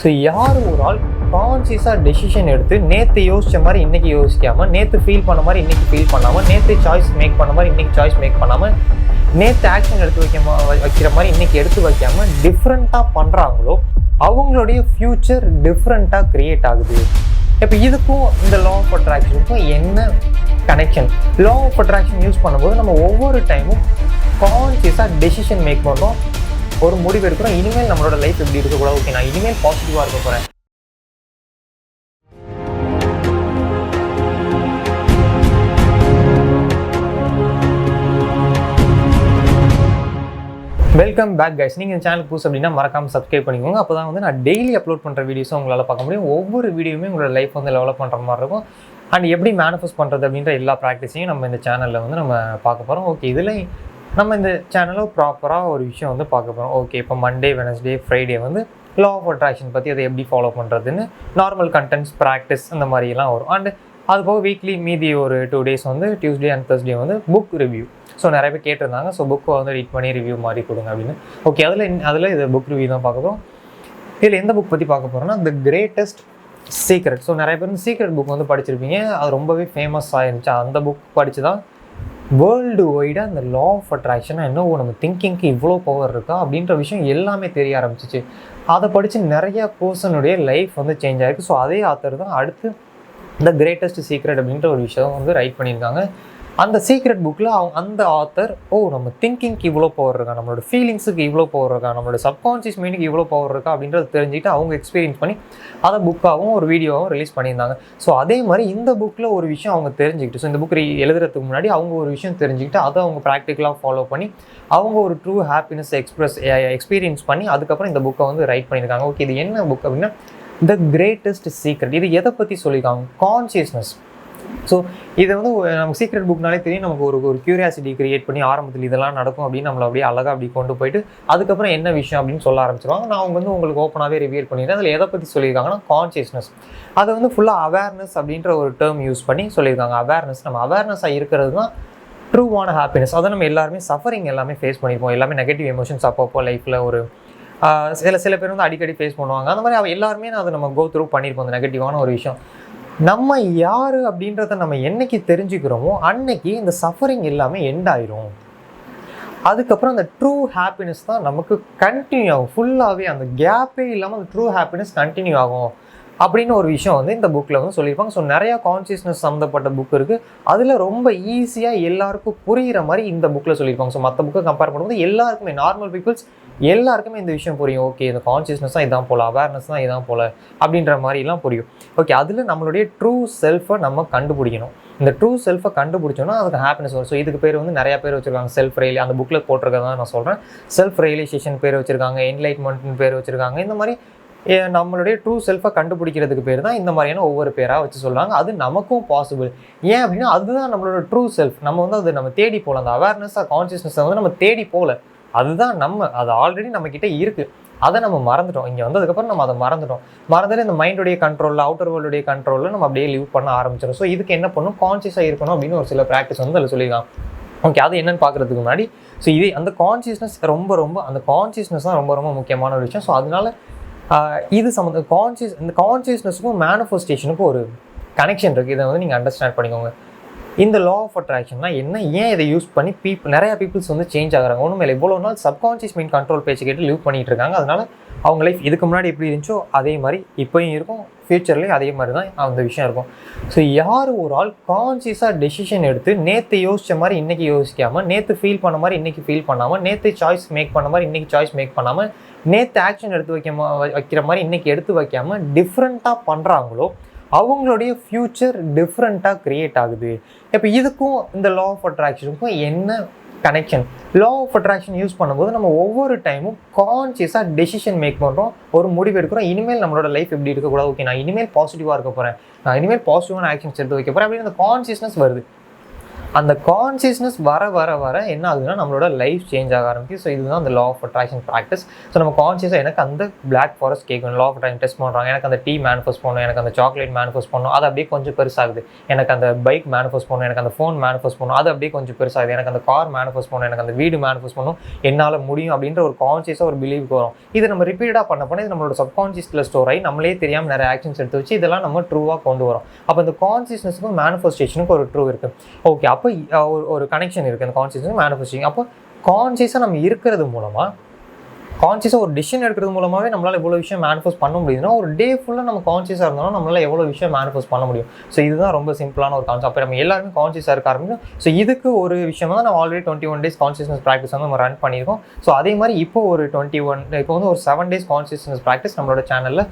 So யார் ஒரு ஆள் கான்சியஸாக டெசிஷன் எடுத்து நேற்று யோசிச்ச மாதிரி இன்றைக்கி யோசிக்காமல் நேற்று ஃபீல் பண்ண மாதிரி இன்றைக்கி ஃபீல் பண்ணாமல் நேற்று சாய்ஸ் மேக் பண்ண மாதிரி இன்றைக்கி சாய்ஸ் மேக் பண்ணாமல் நேற்று ஆக்ஷன் எடுத்து வைக்க வைக்கிற மாதிரி இன்றைக்கி எடுத்து வைக்காமல் டிஃப்ரெண்ட்டாக பண்ணுறாங்களோ அவங்களுடைய ஃப்யூச்சர் டிஃப்ரெண்ட்டாக க்ரியேட் ஆகுது. இப்போ இதுக்கும் இந்த லா ஆஃப் அட்ராக்ஷனுக்கும் என்ன connection law of attraction use பண்ணும்போது நம்ம ஒவ்வொரு டைமும் கான்சியஸாக டெசிஷன் மேக் பண்ணுறோம் ஒரு முடிவு எடுக்கிறோம். இனிமேல் நம்மளோட லைஃப் எப்படி இருக்கக்கூடாது ஓகே நான் இனிமேல் பாசிட்டிவாக இருக்க போகிறேன் வெல்கம் பேக் கைஸ் நீங்கள் இந்த சேனல் புதுசு அப்படின்னா மறக்காம சப்ஸ்கிரைப் பண்ணிக்கோங்க. அப்போ தான் வந்து நான் டெய்லி அப்லோட் பண்ணுற வீடியோஸும் உங்களால் பார்க்க முடியும். ஒவ்வொரு வீடியோவுமே உங்களோட லைஃப் வந்து டெவலப் பண்ணுற மாதிரி இருக்கும். அண்ட் எப்படி மேனிஃபெஸ்ட் பண்ணுறது அப்படின்ற எல்லா ப்ராக்டிஸையும் நம்ம இந்த சேனலில் வந்து நம்ம பார்க்க போகிறோம் ஓகே இதில் நம்ம இந்த சேனலில் ப்ராப்பராக ஒரு விஷயம் வந்து பார்க்க போகிறோம் ஓகே இப்போ மண்டே வெனஸ்டே ஃப்ரைடே வந்து லா ஆஃப் அட்ராக்ஷன் பற்றி அதை எப்படி ஃபாலோ பண்ணுறதுன்னு நார்மல் கண்டென்ட்ஸ் ப்ராக்டிஸ் அந்த மாதிரிலாம் வரும். அண்ட் அது போக வீக்லி மீதி ஒரு டூ டேஸ் வந்து டியூஸ்டே அண்ட் Thursday வந்து புக் ரிவ்யூ ஸோ நிறைய பேர் கேட்டிருந்தாங்க. ஸோ புக்கை வந்து ரீட் பண்ணி ரிவ்யூ மாதிரி கொடுங்க அப்படின்னு. ஓகே அதில் அதில் இது புக் ரிவ்யூ தான் பார்க்க போகிறோம் இதில் எந்த புக் பற்றி பார்க்க போகிறோம்னா த கிரேட்டஸ்ட் சீக்ரெட் ஸோ நிறைய பேர் சீக்ரெட் புக் வந்து படிச்சிருப்பீங்க. அது ரொம்பவே ஃபேமஸ் ஆயிருந்துச்சு. அந்த புக் படித்து தான் வேர்ல்டு ஒய்டாக அந்த லா ஆஃப் அட்ராக்ஷனாக என்ன ஓ, நம்ம திங்கிங்க்கு இவ்வளோ பவர் இருக்கா அப்படின்ற விஷயம் எல்லாமே தெரிய ஆரம்பிச்சிச்சு. அதை படித்து நிறைய பர்சனுடைய லைஃப் வந்து சேஞ்ச் ஆகிருக்கு ஸோ அதே ஆத்தர் தான் அடுத்து த கிரேட்டஸ்ட் சீக்ரெட் அப்படின்ற ஒரு விஷயம் வந்து ரைட் பண்ணியிருக்காங்க. அந்த சீக்ரெட் புக்கில் அவங்க அந்த ஆத்தர் ஓ நம்ம திங்கிங்க்கு இவ்வளோ பவர் இருக்கா? நம்மளோட ஃபீலிங்ஸுக்கு இவ்வளோ பவர் இருக்கா? நம்மளோட சப்கான்ஷியஸ் மைண்டுக்கு இவ்வளோ பவர் இருக்கா? அப்படின்றத தெரிஞ்சுக்கிட்டு அவங்க எக்ஸ்பீரியன்ஸ் பண்ணி அதை புக்காகவும் ஒரு வீடியோவும் ரிலீஸ் பண்ணியிருந்தாங்க. ஸோ அதே மாதிரி இந்த புக்கில் ஒரு விஷயம் அவங்க தெரிஞ்சுக்கிட்டு ஸோ இந்த புக் எழுதுறதுக்கு முன்னாடி அவங்க ஒரு விஷயம் தெரிஞ்சுக்கிட்டு அதை அவங்க ப்ராக்டிக்கலாக ஃபாலோ பண்ணி அவங்க ஒரு ட்ரூ ஹாப்பினஸ் எக்ஸ்பிரஸ் எக்ஸ்பீரியன்ஸ் பண்ணி அதுக்கப்புறம் இந்த புக்கை வந்து ரைட் பண்ணியிருக்காங்க. ஓகே இது என்ன புக் அப்படின்னா த கிரேட்டஸ்ட் சீக்ரெட் இது எதை பற்றி சொல்லியிருக்காங்க? கான்சியஸ்னஸ் ஸோ இதை வந்து நமக்கு சீக்ரெட் புக்னாலே தெரியும். நமக்கு ஒரு ஒரு கியூரியாசிட்டி கிரியேட் பண்ணி ஆரம்பத்தில் இதெல்லாம் நடக்கும் அப்படின்னு நம்மளை அப்படியே அழகாக அப்படி கொண்டு போயிட்டு அதுக்கப்புறம் என்ன விஷயம் அப்படின்னு சொல்ல ஆரம்பிச்சிருவாங்க. நான் அவங்க வந்து உங்களுக்கு ஓப்பனாகவே ரிவியல் பண்ணிடுறேன். அதில் எதை பற்றி சொல்லியிருக்காங்கன்னா கான்சியஸ்னஸ் அதை வந்து ஃபுல்லாக அவேர்னஸ் அப்படின்ற ஒரு டேர்ம் யூஸ் பண்ணி சொல்லியிருக்காங்க. அவேர்னஸ் நம்ம அவேர்னஸாக இருக்கிறது தான் ட்ரூவான ஹாப்பினஸ் அதை நம்ம எல்லாருமே சஃபரிங் எல்லாமே ஃபேஸ் பண்ணியிருப்போம் எல்லாமே நெகட்டிவ் எமோஷன்ஸ் அப்பப்போ லைஃப்பில் ஒரு சில சில பேர் வந்து அடிக்கடி ஃபேஸ் பண்ணுவாங்க. அந்த மாதிரி அவ எல்லாருமே அதை நம்ம கோ த்ரூ பண்ணியிருப்போம் அந்த நெகட்டிவான ஒரு விஷயம். நம்ம யார் அப்படின்றத நம்ம என்னைக்கு தெரிஞ்சுக்கிறோமோ அன்னைக்கு இந்த சஃபரிங் எல்லாமே எண்ட் ஆயிரும். அதுக்கப்புறம் அந்த ட்ரூ ஹாப்பினஸ் தான் நமக்கு கண்டினியூ ஆகும். ஃபுல்லாகவே அந்த கேப்பே இல்லாமல் அந்த ட்ரூ ஹாப்பினஸ் கண்டினியூ ஆகும். அப்படின்னு ஒரு விஷயம் வந்து இந்த புக்கில் வந்து சொல்லியிருப்பாங்க. ஸோ நிறையா கான்சியஸ்னஸ் சம்மந்தப்பட்ட புக் இருக்குது அதில் ரொம்ப ஈஸியாக எல்லாருக்கும் புரிகிற மாதிரி இந்த புக்கில் சொல்லியிருப்பாங்க. ஸோ மற்ற புக்கை கம்பேர் பண்ணும்போது எல்லாருக்குமே நார்மல் பீப்புள்ஸ் எல்லாருக்குமே இந்த விஷயம் புரியும். ஓகே இந்த கான்சியஸ்னஸ் தான் இதான் போல அவேர்னஸ் தான் இதான் போல அப்படின்ற மாதிரிலாம் புரியும். ஓகே அதில் நம்மளுடைய ட்ரூ செல்ஃபை நம்ம கண்டுபிடிக்கணும். இந்த ட்ரூ செல்ஃபை கண்டுபிடிச்சோன்னா அதுக்கு ஹாப்பினஸ் வரும். ஸோ இதுக்கு பேர் வந்து நிறைய பேர் வச்சுருக்காங்க. செல்ஃப் ரெயிலி அந்த புக்கில் போட்டிருக்கதான் நான் சொல்கிறேன் செல்ஃப் ரியலைசேஷன் பேர் வச்சுருக்காங்க. என்லைட்மெண்ட்னு பேர் வச்சுருக்காங்க. இந்த மாதிரி நம்மளுடைய ட்ரூ செல்ஃபை கண்டுபிடிக்கிறதுக்கு பேர் தான் இந்த மாதிரியான ஒவ்வொரு பேராக வச்சு சொல்கிறாங்க அது நமக்கும் பாசிபிள் ஏன் அப்படின்னா அதுதான் நம்மளோட ட்ரூ செல்ஃப் நம்ம வந்து அது நம்ம தேடி போகல. அந்த அவேர்னஸாக கான்சியஸ்னஸை வந்து நம்ம தேடி போகல. அதுதான் நம்ம அது ஆல்ரெடி நம்மக்கிட்ட இருக்குது அதை நம்ம மறந்துட்டோம். இங்கே வந்ததுக்கப்புறம் நம்ம அதை மறந்துட்டோம். மறந்துட்டு இந்த மைண்டுடைய கண்ட்ரோலில் அவுட்டர் வேர்ல்டுடைய கண்ட்ரோலில் நம்ம அப்படியே லீவ் பண்ண ஆரம்பிச்சிடும் ஸோ இதுக்கு என்ன பண்ணும் கான்சியஸாக இருக்கணும் அப்படின்னு ஒரு சில ப்ராக்டிஸ் வந்து அதில் சொல்லியிருக்காங்க. ஓகே அது என்னன்னு பார்க்குறதுக்கு முன்னாடி ஸோ இது அந்த கான்சியஸ்னஸ் ரொம்ப ரொம்ப அந்த கான்சியஸ்னஸ் தான் ரொம்ப ரொம்ப முக்கியமான ஒரு விஷயம். ஸோ அதனால இது சம்மந்த கான்சியஸ் இந்த கான்சியஸ்னஸுக்கும் மேனிஃபெஸ்டேஷனுக்கும் ஒரு கனெக்ஷன் இருக்குது இதை வந்து நீங்கள் அண்டர்ஸ்டாண்ட் பண்ணிக்கோங்க. இந்த லா ஆஃப் அட்ராக்ஷன்னா என்ன? ஏன் இதை யூஸ் பண்ணி பீப்புள் நிறையா பீப்புள்ஸ் வந்து சேஞ்ச் ஆகுறாங்க? ஒன்றும் இல்லை. இவ்வளோ நாள் சப்கான்ஷியஸ் மைண்ட் கண்ட்ரோல் பேச்சு கேட்டு லிவ் பண்ணிகிட்டு இருக்காங்க. அதனால அவங்க லைஃப் இதுக்கு முன்னாடி எப்படி இருந்துச்சோ அதே மாதிரி இப்போயும் இருக்கும். ஃப்யூச்சர்லேயும் அதே மாதிரி தான் அந்த விஷயம் இருக்கும். ஸோ யார் ஒரு ஆள் கான்சியஸாக டெசிஷன் எடுத்து நேற்று யோசிச்ச மாதிரி இன்றைக்கி யோசிக்காமல் நேற்று ஃபீல் பண்ண மாதிரி இன்றைக்கி ஃபீல் பண்ணாமல் நேற்று சாய்ஸ் மேக் பண்ண மாதிரி இன்றைக்கி சாய்ஸ் மேக் பண்ணாமல் நேற்று ஆக்ஷன் எடுத்து வைக்காம வைக்கிற மாதிரி இன்றைக்கி எடுத்து வைக்காமல் டிஃப்ரெண்ட்டாக பண்ணுறாங்களோ அவங்களுடைய ஃப்யூச்சர் டிஃப்ரெண்ட்டாக க்ரியேட் ஆகுது. இப்போ இதுக்கும் இந்த லா ஆஃப் அட்ராக்ஷனுக்கும் என்ன connection law of attraction use பண்ணும்போது நம்ம ஒவ்வொரு டைமும் கான்சியஸாக டெசிஷன் மேக் பண்ணுறோம் ஒரு முடிவு எடுக்கிறோம். இனிமேல் நம்மளோட லைஃப் எப்படி இருக்கக்கூடாது? ஓகே நான் இனிமேல் பாசிட்டிவாக இருக்க போகிறேன் நான் இனிமேல் பாசிட்டிவான ஆக்ஷன்ஸ் எடுத்து வைக்க போகிறேன் அப்படின்னு அந்த கான்சியஸ்னஸ் வருது. அந்த கான்சியஸ்னஸ் வர வர வர என்ன ஆகுதுன்னா நம்மளோட லைஃப் சேஞ்ச் ஆக ஆரம்பிக்கும் ஸோ இதுதான் அந்த law of attraction practice so நம்ம கான்சியஸாக எனக்கு அந்த பிளாக் ஃபாரஸ்ட் கேட்கணும் லா ஆஃப் அட்ராக்ஷன் டெஸ்ட் பண்ணுறாங்க எனக்கு அந்த டீ மேனிஃபெஸ்ட் பண்ணணும் எனக்கு அந்த சாக்லேட் மேனிஃபெஸ்ட் பண்ணணும். அது அப்படியே கொஞ்சம் பெருசாகுது. எனக்கு அந்த பைக் மேனிஃபெஸ்ட் பண்ணணும் எனக்கு அந்த ஃபோன் மேனிஃபெஸ்ட் பண்ணணும். அது அப்படியே கொஞ்சம் பெருசாகுது. எனக்கு அந்த கார் மேனிஃபெஸ்ட் பண்ணணும் எனக்கு அந்த வீடு மேனிஃபெஸ்ட் பண்ணணும். என்னால் முடியும் அப்படின்ற ஒரு கான்சியஸாக ஒரு பிலீவ் வரும். இது நம்ம ரிப்பீட்டாக பண்ண பண்ண இது நம்மளோட சப்கான்சியஸில் ஸ்டோர் ஆகி நம்மளே தெரியாமல் நிறைய ஆக்ஷன்ஸ் எடுத்து வச்சு இதெல்லாம் நம்ம ட்ரூவாக கொண்டு வரோம். அப்போ இந்த கான்சியஸ்னஸுக்கும் மேனிஃபெஸ்டேஷனுக்கும் ஒரு ட்ரூ இருக்குது ஓகே அப்போ ஒரு ஒரு கனெக்ஷன் இருக்குது அந்த கான்சியஸ் மேனிஃபெஸ்டிங் அப்போ கான்சியஸாக நம்ம இருக்கிறது மூலமாக கான்சியஸாக ஒரு டிசிஷன் எடுக்கிறது மூலமாகவே நம்மளால் எவ்வளோ விஷயம் மேனிஃபெஸ்ட் பண்ண முடியுதுன்னா ஒரு டே ஃபுல்லாக நம்ம கான்சியஸாக இருந்தாலும் நம்மளால் எவ்வளோ விஷயம் மேனிஃபெஸ்ட் பண்ண முடியும். ஸோ இதுதான் ரொம்ப சிம்பிளான ஒரு கான்செப்ட் அப்போ நம்ம எல்லாருமே கான்சியஸாக இருக்க ஆரம்பிக்கும் ஸோ இதுக்கு ஒரு விஷயம் தான் நம்ம already twenty one days consciousness practice வந்து நம்ம ரன் பண்ணியிருக்கோம். ஸோ அதே மாதிரி இப்போ ஒரு டுவெண்ட்டி ஒன் இப்போ வந்து ஒரு செவன் டேஸ் கான்சியஸ்னஸ் ப்ராக்டிஸ் நம்மளோட சேனலில்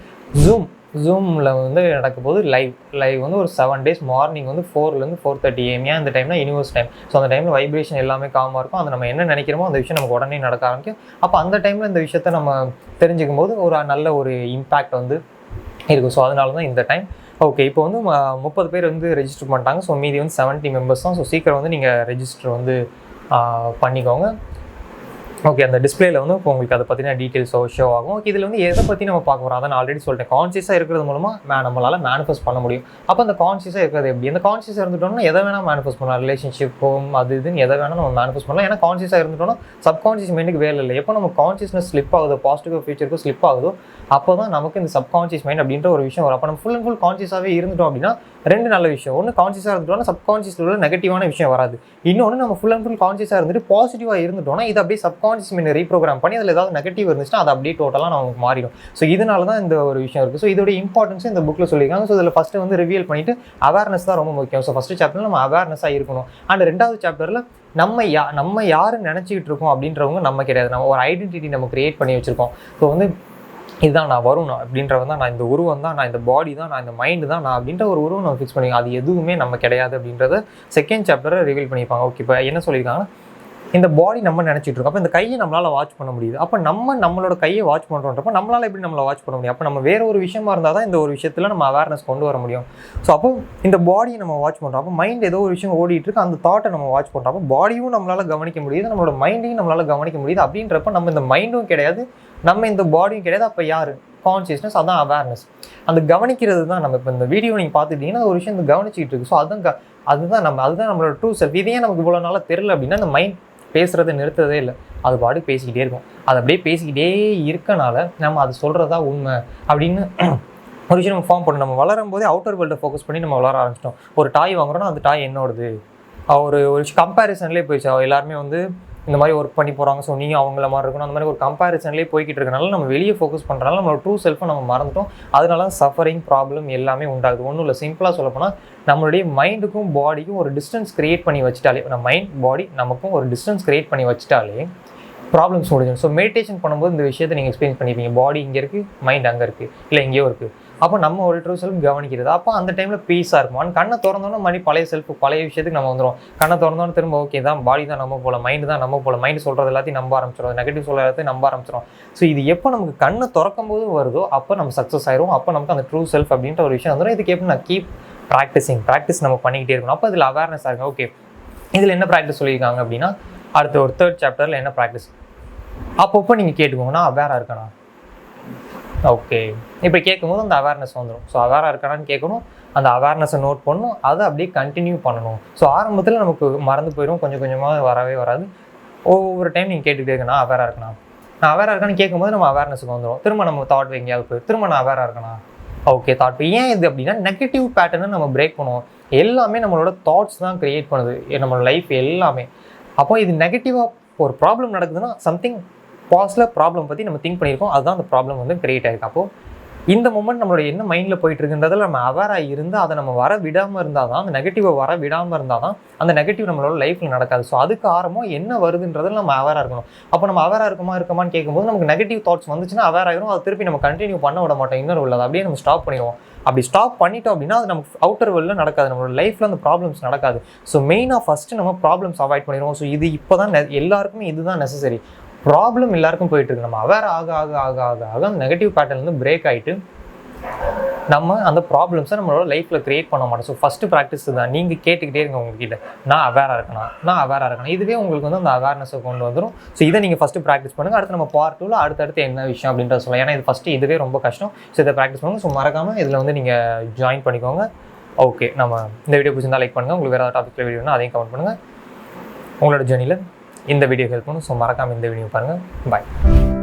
ஜூம் ஜூமில் வந்து நடக்க போது லைவ் லைவ் வந்து ஒரு செவன் டேஸ் மார்னிங் வந்து ஃபோர்லேருந்து ஃபோர் தேர்ட்டி ஏம் ஏன் அந்த டைம்னா யூனிவர்ஸ் டைம் ஸோ அந்த டைமில் வைப்ரேஷன் எல்லாமே காமாக இருக்கும். அது நம்ம என்ன நினைக்கிறோமோ அந்த விஷயம் நமக்கு உடனே நடக்க ஆரம்பிக்கும். அப்போ அந்த டைமில் இந்த விஷயத்த நம்ம தெரிஞ்சுக்கும் போது ஒரு நல்ல ஒரு இம்பேக்ட் வந்து இருக்கும். ஸோ அதனால தான் இந்த டைம் ஓகே இப்போ வந்து ம- முப்பது பேர் வந்து ரெஜிஸ்டர் பண்ணிட்டாங்க. ஸோ மீதி வந்து செவன்ட்டி மெம்பர்ஸ் தான். ஸோ சீக்கிரம் வந்து நீங்கள் ரெஜிஸ்டர் வந்து பண்ணிக்கோங்க. ஓகே அந்த டிஸ்பிளேல வந்து இப்போ உங்களுக்கு அதை பற்றின டீட்டெயில்ஸோ ஷோ ஆகும். ஓகே இதில் வந்து எதை பற்றி நம்ம பார்க்க போகிறோம் அதை நான் ஆல்ரெடி சொல்லிட்டேன் கான்சியஸாக இருக்கிறது மூலமாக நம்மளால் மேனிஃபெஸ்ட் பண்ண முடியும். அப்போ அந்த கான்சியஸாக இருக்கிறது எப்படி? அந்த கான்சியஸாக இருந்துட்டோம்னா எதை வேணால் மேனிஃபெஸ்ட் பண்ணலாம். ரிலேஷன்ஷிப்பும் அது இதுன்னு எதை வேணால் நம்ம மேனிஃபெஸ்ட் பண்ணலாம். ஏன்னா கான்சியஸாக இருந்துட்டோம்னா சப்கான்சியஸ் மைண்டுக்கு வேலை இல்லை. எப்போ நம்ம கான்சியஸ்னஸ் ஸ்லிப் ஆகுதோ பாசிட்டிவ் ஃபியூச்சருக்கும் ஸ்லிப் ஆகுதோ அப்போ தான் நமக்கு இந்த சப்கான்சியஸ் மைண்ட் அப்படின்ற ஒரு விஷயம் வரும். அப்போ நம்ம ஃபுல் அண்ட் ஃபுல் கான்சியஸாகவே இருந்துட்டோம் அப்படின்னா ரெண்டு நல்ல விஷயம். ஒன்று கான்சியஸாக இருந்துட்டோம்னா சப்கான்சியஸில் உள்ள நெகட்டிவான விஷயம் வராது. இன்னொன்று நம்ம ஃபுல் அண்ட் ஃபுல் கான்சியஸாக இருந்துட்டு பாசிட்டிவாக இருந்துட்டோம்னா இது அப்படியே சப்கான்சியஸ் மைண்ட் ரீப்ரோக்ராம் பண்ணி அதில் ஏதாவது நெகட்டிவ் இருந்துச்சுன்னா அது அப்படியே டோட்டலாக நமக்கு மாறிடும். ஸோ இதனால தான் இந்த ஒரு விஷயம் இருக்குது ஸோ இதோட இம்பார்ட்டன்ஸ் இந்த புக்கில் சொல்லியிருக்காங்க. ஸோ இதில் ஃபஸ்ட்டு வந்து ரிவியல் பண்ணிட்டு அவேர்னஸ் தான் ரொம்ப முக்கியம். ஸோ ஃபஸ்ட்டு சாப்டரில் நம்ம அவேர்னஸாக இருக்கணும். அண்ட் ரெண்டாவது சாப்டரில் நம்ம யா நம்ம யார் நினச்சிக்கிட்டு இருக்கோம் அப்படின்றவங்க நம்ம கிடையாது. நம்ம ஒரு ஐடென்டிட்டி நம்ம கிரியேட் பண்ணி வச்சுருக்கோம். ஸோ வந்து இதுதான் நான் வரும் நான் அப்படின்றவன் தான் நான் இந்த உருவம் தான் நான் இந்த பாடி தான் நான் இந்த மைண்டு தான் நான் அப்படின்ற ஒரு உருவம் நம்ம ஃபிக்ஸ் பண்ணி அது எதுவுமே நம்ம கிடையாது அப்படின்றத செகண்ட் சாப்டரை ரிவீல் பண்ணியிருப்பாங்க. ஓகே இப்போ என்ன சொல்லியிருக்காங்கன்னா இந்த பாடி நம்ம நினச்சிட்டு இருக்கோம். அப்போ இந்த கையை நம்மளால் வாட்ச் பண்ண முடியுது. அப்போ நம்ம நம்மளோட கையை வாட்ச் பண்ணுறோன்றப்போ நம்மளால் எப்படி நம்மளை வாட்ச் பண்ண முடியும்? அப்போ நம்ம வேற ஒரு விஷயமா இருந்தால் தான் இந்த ஒரு விஷயத்தில் நம்ம அவேர்னஸ் கொண்டு வர முடியும். ஸோ அப்போ இந்த பாடியை நம்ம வாட்ச் பண்ணுறோம் அப்போ மைண்ட் ஏதோ ஒரு விஷயம் ஓடிட்டு இருக்கு. அந்த தாட்டை நம்ம வாட்ச் பண்ணுறோம் அப்போ பாடியும் நம்மளால் கவனிக்க முடியுது. நம்மளோட மைண்டையும் நம்மளால் கவனிக்க முடியுது. அப்படின்றப்ப நம்ம இந்த மைண்டும் கிடையாது. நம்ம இந்த பாடியும் கிடையாது. அப்போ யார்? கான்சியஸ்னஸ் அதான் அவேர்னஸ் அந்த கவனிக்கிறது தான் நம்ம இப்போ இந்த வீடியோ நீங்கள் பார்த்துட்டீங்கன்னா ஒரு விஷயம் இந்த கவனிச்சிக்கிட்டு இருக்கு. ஸோ அதுதான் க- அதுதான் நம்ம அதுதான் நம்மளோட ட்ரூ செல்ஃப் இதே நமக்கு இவ்வளோ நாளாக தெரியல அப்படின்னா அந்த மைண்ட் பேசுகிறத நிறுத்ததே இல்லை. அது பாடி பேசிக்கிட்டே இருக்கும். அது அப்படியே பேசிக்கிட்டே இருக்கனால நம்ம அது சொல்கிறதா உண்மை அப்படின்னு ஒரு விஷயம் நம்ம ஃபார்ம் பண்ணணும். நம்ம வளரும் போதே அவுட்டர் வேர்ல்டை ஃபோக்கஸ் பண்ணி நம்ம வளர ஆரம்பிச்சிட்டோம். ஒரு டாய் வாங்குறோம்னா அந்த டாய் என்னோடது? ஒரு ஒரு கம்பேரிசன்லேயே போயிடுச்சு. எல்லாருமே வந்து இந்த மாதிரி ஒர்க் பண்ணி போகிறாங்க ஸோ நீங்கள் அவங்கள மாதிரி இருக்கணும். அந்த மாதிரி ஒரு கம்பேரிசன்லேயே போய்கிட்டு இருக்கனால நம்ம வெளியே ஃபோக்கஸ் பண்ணுறனால நம்மளோட ட்ரூ செல்ஃபை நம்ம மறந்துட்டோம். அதனால சஃபரிங் ப்ராப்ளம் எல்லாமே உண்டாகுது. ஒன்றும் இல்லை. சிம்பிளாக சொல்லப்போனால் நம்மளுடைய மைண்டுக்கும் பாடிக்கும் ஒரு டிஸ்டன்ஸ் கிரியேட் பண்ணி வச்சுட்டாலே நம்ம மைண்ட் பாடி நமக்கும் ஒரு டிஸ்டன்ஸ் கிரியேட் பண்ணி வச்சுட்டாலே ப்ராப்ளம்ஸ் முடிஞ்சிடும். ஸோ மெடிடேஷன் பண்ணும்போது இந்த விஷயத்தை நீங்கள் எக்ஸ்பீரியன்ஸ் பண்ணிப்பீங்க பாடி இங்கே இருக்குது மைண்ட் அங்கே இருக்குது இல்லை எங்கேயோ இருக்குது அப்போ நம்ம ஒரு ட்ரூ செல்ஃப் கவனிக்கிறது. அப்போ அந்த டைமில் பீஸாக இருக்கும். ஆனால் கண்ணை திறந்தோன்னா மணி பழைய செல்ஃப் பழைய விஷயத்துக்கு நம்ம வந்துடும் கண்ணை திறந்தோன்னு திரும்ப ஓகே தான் பாடி தான் நம்ம போல மைண்டு தான் நம்ம போல. மைண்டு சொல்கிறது எல்லாத்தையும் நம்ப ஆரம்பிச்சிடும் நெகட்டிவ் சொல்கிற எல்லாத்தையும் நம்ப ஆரம்பிச்சிடும் ஸோ இது எப்போ நமக்கு கண்ணை திறக்கும் போது வருதோ அப்போ நம்ம சக்ஸஸ் ஆயிரும். அப்போ நமக்கு அந்த ட்ரூ செல்ஃப் அப்படின்ற ஒரு விஷயம் வந்துடும் இதுக்கு எப்படி நான் கீப் ப்ராக்டிஸிங் ப்ராக்டிஸ் நம்ம பண்ணிக்கிட்டே இருக்கணும். அப்போ இதில் அவேர்னஸ் ஆகும் ஓகே இதில் என்ன ப்ராக்டிஸ் சொல்லியிருக்காங்க அப்படின்னா அடுத்த ஒரு தேர்ட் சாப்டரில் என்ன ப்ராக்டிஸ் அப்பப்போ நீங்கள் கேட்டுக்கோங்கன்னா அவேராக இருக்கணும் ஓகே இப்போ கேட்கும்போது அந்த அவேர்னஸ் வந்துடும் ஸோ அவேராக இருக்கானான்னு கேட்கணும். அந்த அவேர்னஸை நோட் பண்ணணும். அதை அப்படியே கண்டினியூ பண்ணணும். ஸோ ஆரம்பத்தில் நமக்கு மறந்து போயிடும் கொஞ்சம் கொஞ்சமாக வரவே வராது. ஒவ்வொரு டைம் நீங்கள் கேட்டுக்கிட்டே இருக்கணும். அவேராக இருக்கணும் நான் அவேராக இருக்கான்னு கேட்கும்போது நம்ம அவேர்னஸுக்கு வந்துடும் திரும்ப நம்ம தாட் எங்கேயாவது போய் திரும்ப நான் அவேராக இருக்கணும் ஓகே தாட் ஏன் இது அப்படின்னா நெகட்டிவ் பேட்டர்னை நம்ம பிரேக் பண்ணுவோம். எல்லாமே நம்மளோட தாட்ஸ் தான் க்ரியேட் பண்ணுது. நம்மளோட லைஃப் எல்லாமே. அப்போ இது நெகட்டிவாக ஒரு ப்ராப்ளம் நடக்குதுன்னா சம்திங் பாஸ்டில் ப்ராப்ளம் பற்றி நம்ம திங்க் பண்ணியிருக்கோம். அதுதான் அந்த ப்ராப்ளம் வந்து கிரியேட் ஆகிருக்கும் அப்போ இந்த மூமெண்ட் நம்மளோட என்ன மைண்டில் போயிட்டு இருக்குன்றதில் நம்ம அவேராக இருந்து அதை நம்ம வர விடாமல் இருந்தால் தான் அந்த நெகட்டிவை வர விடாமல் இருந்தால் தான் அந்த நெகட்டிவ் நம்மளோட லைஃப்பில் நடக்காது. ஸோ அதுக்கு ஆரம்பம் என்ன வருதுன்றதில் நம்ம அவேராக இருக்கணும். அப்போ நம்ம அவேராக இருக்குமா இருக்குமான்னு கேட்கும்போது நமக்கு நெகட்டிவ் தாட்ஸ் வந்துச்சுன்னா அவேர் ஆகிரும் அதை திருப்பி நம்ம கண்டினியூ பண்ண விட மாட்டோம். இன்னொரு உள்ளது. அப்படியே நம்ம ஸ்டாப் பண்ணிடுவோம். அப்படி ஸ்டாப் பண்ணிட்டோம் அப்படின்னா அது நமக்கு அவுட்டர் வேர்ல்டில் நடக்காது. நம்மளோட லைஃப்பில் அந்த ப்ராப்ளம்ஸ் நடக்காது. ஸோ மெயினாக ஃபஸ்ட்டு நம்ம ப்ராப்ளம்ஸ் அவாய்ட் பண்ணிடுவோம். ஸோ இது இப்போ தான் எல்லாருக்குமே இதுதான் நெசசரி ப்ராப்ளம் எல்லாருக்கும் போயிட்டு இருக்கு. நம்ம அவேர் ஆக ஆக ஆக ஆக ஆக அந்த நெகட்டிவ் பேட்டர்ன் வந்து பிரேக் ஆகிட்டு நம்ம அந்த ப்ராப்ளம்ஸை நம்மளோட லைஃப்பில் க்ரியேட் பண்ண மாட்டோம். ஸோ ஃபஸ்ட்டு ப்ராக்டிஸ் தான். நீங்கள் கேட்டுக்கிட்டே இருங்க உங்ககிட்ட. நான் அவேராக இருக்கணும். நான் அவேராக இருக்கணும். இதுவே உங்களுக்கு வந்து அந்த அவேர்னஸை கொண்டு வந்துடும் ஸோ இதை நீங்கள் ஃபஸ்ட்டு ப்ராக்டிஸ் பண்ணுங்கள் அடுத்து நம்ம பார்ட் டூவில் அடுத்தடுத்து என்ன விஷயம் அப்படின்றத சொல்லலாம். ஏன்னா இது ஃபஸ்ட்டு இதுவே ரொம்ப கஷ்டம். ஸோ இதை ப்ராக்டிஸ் பண்ணுங்கள் ஸோ மறக்காமல் இதில் வந்து நீங்கள் ஜாயின் பண்ணிக்கோங்க. ஓகே நம்ம இந்த வீடியோ பிடிச்சிருந்தா லைக் பண்ணுங்கள் உங்களுக்கு வேறு டாப்பிக்கில் வீடியோனா அதையும் கமெண்ட் பண்ணுங்கள் உங்களோட ஜேர்னியில் இந்த வீடியோ ஹெல்ப் பண்ணும் ஸோ மறக்காமல் இந்த வீடியோ பாருங்கள் பாய்